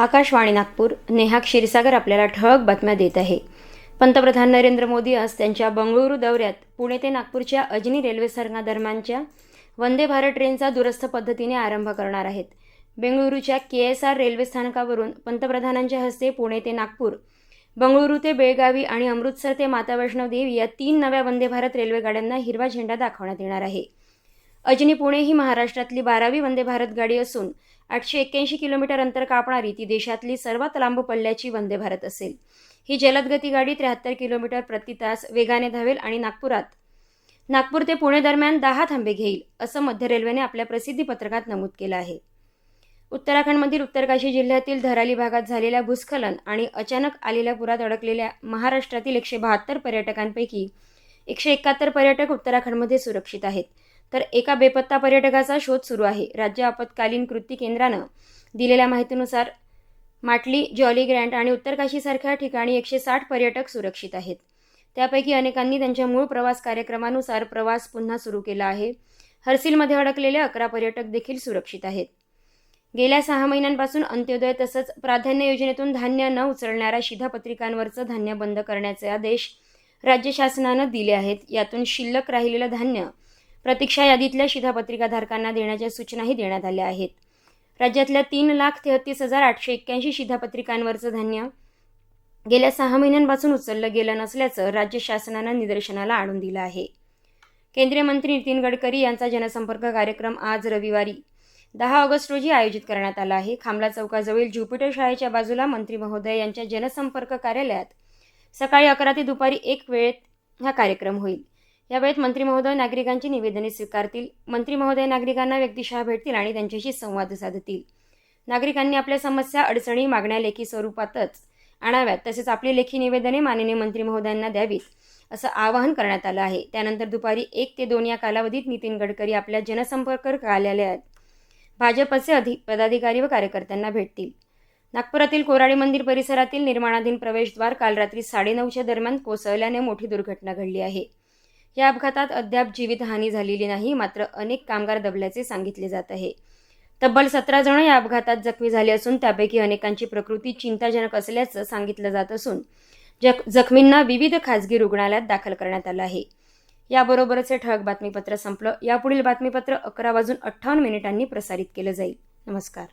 आकाशवाणी नागपूर. नेहा क्षीरसागर आपल्याला ठळक बातम्या देत आहे. पंतप्रधान नरेंद्र मोदी आज त्यांच्या बंगळुरू दौऱ्यात पुणे ते नागपूरच्या अजनी रेल्वे स्थानकादरम्यानच्या वंदे भारत ट्रेनचा दुरस्थ पद्धतीने आरंभ करणार आहेत. बेंगळुरूच्या के एस आर रेल्वे स्थानकावरून पंतप्रधानांच्या हस्ते पुणे ते नागपूर बंगळुरू ते बेळगावी आणि अमृतसर ते माता वैष्णव देवी या तीन नव्या वंदे भारत रेल्वे गाड्यांना हिरवा झेंडा दाखवण्यात येणार आहे. अजनी पुणे ही महाराष्ट्रातली बारावी वंदे भारत गाडी असून आठशे एक्क्याऐंशी किलोमीटर अंतर कापणारी ती देशातली सर्वात लांब पल्ल्याची वंदे भारत असेल. ही जलदगती गाडी त्र्याहत्तर किलोमीटर प्रति तास वेगाने धावेल आणि नागपुरात नागपूर ते पुणे दरम्यान दहा थांबे घेईल असं मध्य रेल्वेने आपल्या प्रसिद्धी पत्रकात नमूद केलं आहे. उत्तराखंडमधील उत्तरकाशी जिल्ह्यातील धराली भागात झालेल्या भूस्खलन आणि अचानक आलेल्या पुरात अडकलेल्या महाराष्ट्रातील एकशे बहात्तर पर्यटकांपैकी एकशे एकाहत्तर पर्यटक उत्तराखंडमध्ये सुरक्षित आहेत. तर एका बेपत्ता पर्यटकाचा शोध सुरू आहे. राज्य आपत्कालीन कृती केंद्रानं दिलेल्या माहितीनुसार माटली जॉली ग्रँड आणि उत्तरकाशीसारख्या ठिकाणी एकशे साठ पर्यटक सुरक्षित आहेत. त्यापैकी अनेकांनी त्यांच्या मूळ प्रवास कार्यक्रमानुसार प्रवास पुन्हा सुरू केला आहे. हर्सिलमध्ये अडकलेले अकरा पर्यटक देखील सुरक्षित आहेत. गेल्या सहा महिन्यांपासून अंत्योदय तसंच प्राधान्य योजनेतून धान्य न उचलणाऱ्या शिधापत्रिकांवरचं धान्य बंद करण्याचे आदेश राज्य शासनानं दिले आहेत. यातून शिल्लक राहिलेलं धान्य प्रतीक्षा यादीतल्या शिधापत्रिकाधारकांना देण्याच्या सूचनाही देण्यात आल्या आहेत. राज्यातल्या तीन लाख तेहतीस हजार आठशे एक्क्याऐंशी शिधापत्रिकांवरचं धान्य गेल्या सहा महिन्यांपासून उचललं गेलं नसल्याचं राज्य शासनानं निदर्शनाला आणून दिलं आहे. केंद्रीय मंत्री नितीन गडकरी यांचा जनसंपर्क कार्यक्रम आज रविवारी दहा ऑगस्ट रोजी आयोजित करण्यात आला आहे. खामला चौकाजवळील ज्युपिटर शाळेच्या बाजूला मंत्री महोदय यांच्या जनसंपर्क कार्यालयात सकाळी अकरा ते दुपारी एक वेळेत हा कार्यक्रम होईल. यावेळेत मंत्री महोदय नागरिकांची निवेदने स्वीकारतील. मंत्री महोदय नागरिकांना व्यक्तिशः भेटतील आणि त्यांच्याशी संवाद साधतील. नागरिकांनी आपल्या समस्या अडचणी मागण्या लेखी स्वरूपातच आणाव्यात तसेच आपली लेखी निवेदने माननीय मंत्री महोदयांना द्यावीत असं आवाहन करण्यात आलं आहे. त्यानंतर दुपारी एक ते दोन या कालावधीत नितीन गडकरी आपल्या जनसंपर्क कार्यालयात भाजपचे अधि पदाधिकारी व कार्यकर्त्यांना भेटतील. नागपुरातील कोराडी मंदिर परिसरातील निर्माणाधीन प्रवेशद्वार काल रात्री साडेनऊच्या दरम्यान कोसळल्याने मोठी दुर्घटना घडली आहे. या अपघातात अद्याप जीवितहानी झालेली नाही मात्र अनेक कामगार दबल्याचे सांगितले जात आहे. तब्बल सतरा जण या अपघातात जखमी झाले असून त्यापैकी अनेकांची प्रकृती चिंताजनक असल्याचं सांगितलं जात असून जख जखमींना विविध खाजगी रुग्णालयात दाखल करण्यात आलं आहे. याबरोबरच हे ठळक बातमीपत्र संपलं. यापुढील बातमीपत्र अकरा वाजून अठ्ठावन्न मिनिटांनी प्रसारित केलं जाईल. नमस्कार.